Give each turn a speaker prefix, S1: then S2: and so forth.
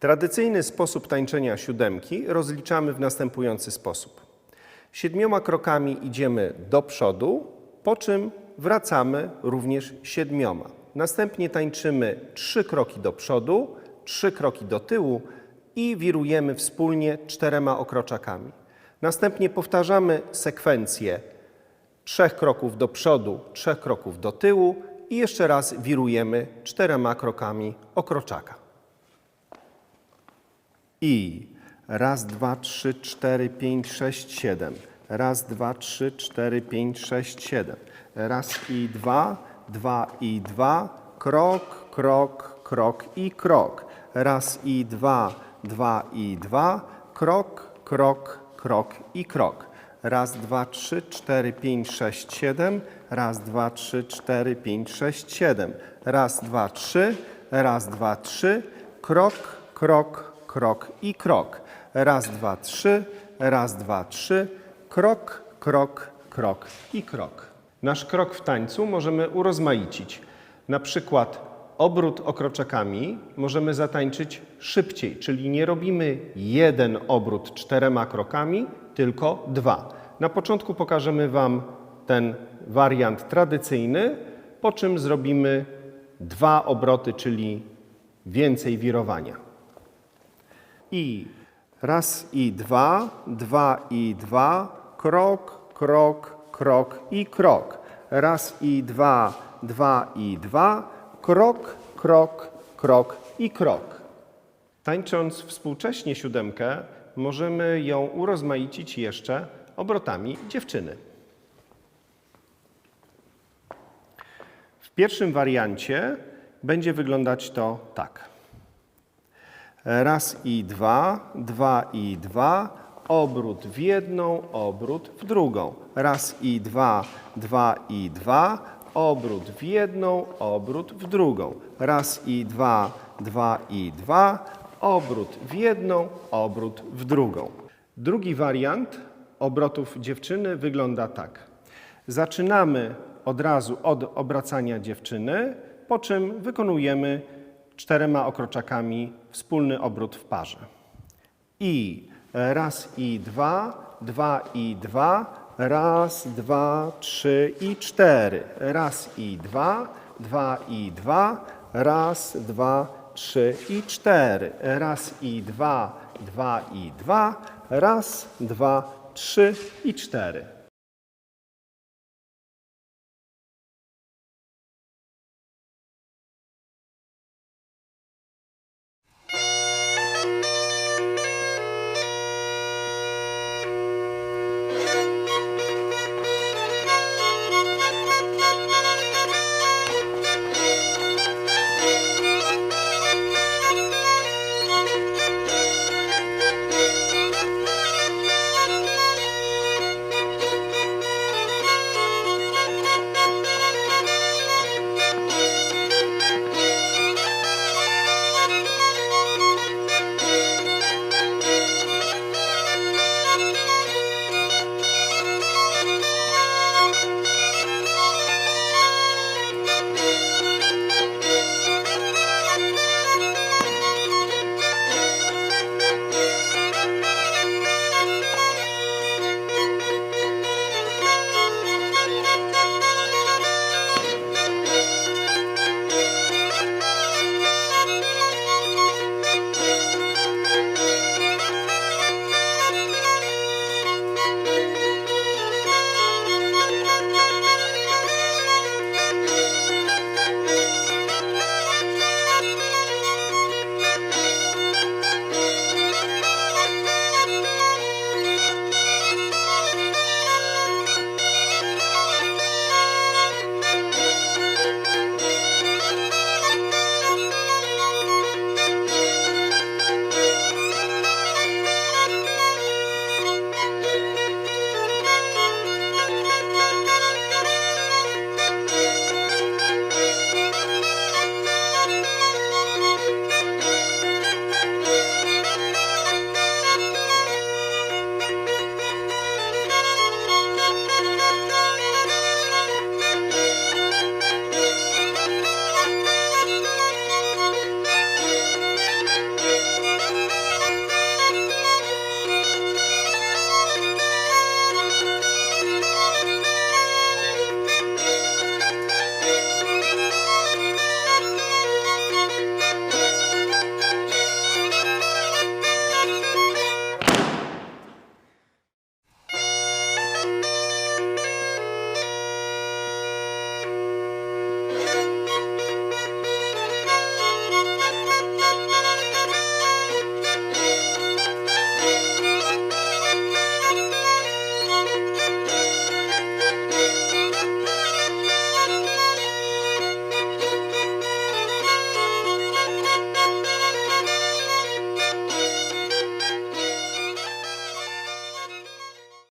S1: Tradycyjny sposób tańczenia siódemki rozliczamy w następujący sposób. Siedmioma krokami idziemy do przodu, po czym wracamy również siedmioma. Następnie tańczymy trzy kroki do przodu, trzy kroki do tyłu i wirujemy wspólnie czterema okroczakami. Następnie powtarzamy sekwencję trzech kroków do przodu, trzech kroków do tyłu i jeszcze raz wirujemy czterema krokami okroczaka. I raz, dwa, trzy, cztery, pięć, sześć, siedem. Raz, dwa, trzy, cztery, pięć, sześć, siedem. Raz i dwa, dwa i dwa, krok, krok, krok i krok. Raz i dwa, dwa i dwa, krok, krok, krok i krok. Raz, dwa, trzy, cztery, pięć, sześć, siedem. Raz, dwa, trzy, cztery, pięć, sześć, siedem. Raz, dwa, trzy. Raz, dwa, trzy. Krok, krok, krok i krok. Raz, dwa, trzy. Raz, dwa, trzy. Krok, krok, krok i krok. Nasz krok w tańcu możemy urozmaicić. Na przykład obrót okroczakami możemy zatańczyć szybciej, czyli nie robimy jeden obrót czterema krokami, tylko dwa. Na początku pokażemy Wam ten wariant tradycyjny, po czym zrobimy dwa obroty, czyli więcej wirowania. I raz i dwa, dwa i dwa, krok, krok, krok i krok. Raz i dwa, dwa i dwa, krok, krok, krok i krok. Tańcząc współcześnie siódemkę, możemy ją urozmaicić jeszcze obrotami dziewczyny. W pierwszym wariancie będzie wyglądać to tak. Raz i dwa, dwa i dwa, obrót w jedną, obrót w drugą. Raz i dwa, dwa i dwa, obrót w jedną, obrót w drugą. Raz i dwa, dwa i dwa, obrót w jedną, obrót w drugą. Drugi wariant obrotów dziewczyny wygląda tak. Zaczynamy od razu od obracania dziewczyny, po czym wykonujemy czterema okroczakami wspólny obrót w parze. I raz i dwa, dwa i dwa, raz, dwa, trzy i cztery. Raz i dwa, dwa i dwa, raz, dwa, trzy i cztery. Raz i dwa, dwa i dwa, raz, dwa, trzy i cztery.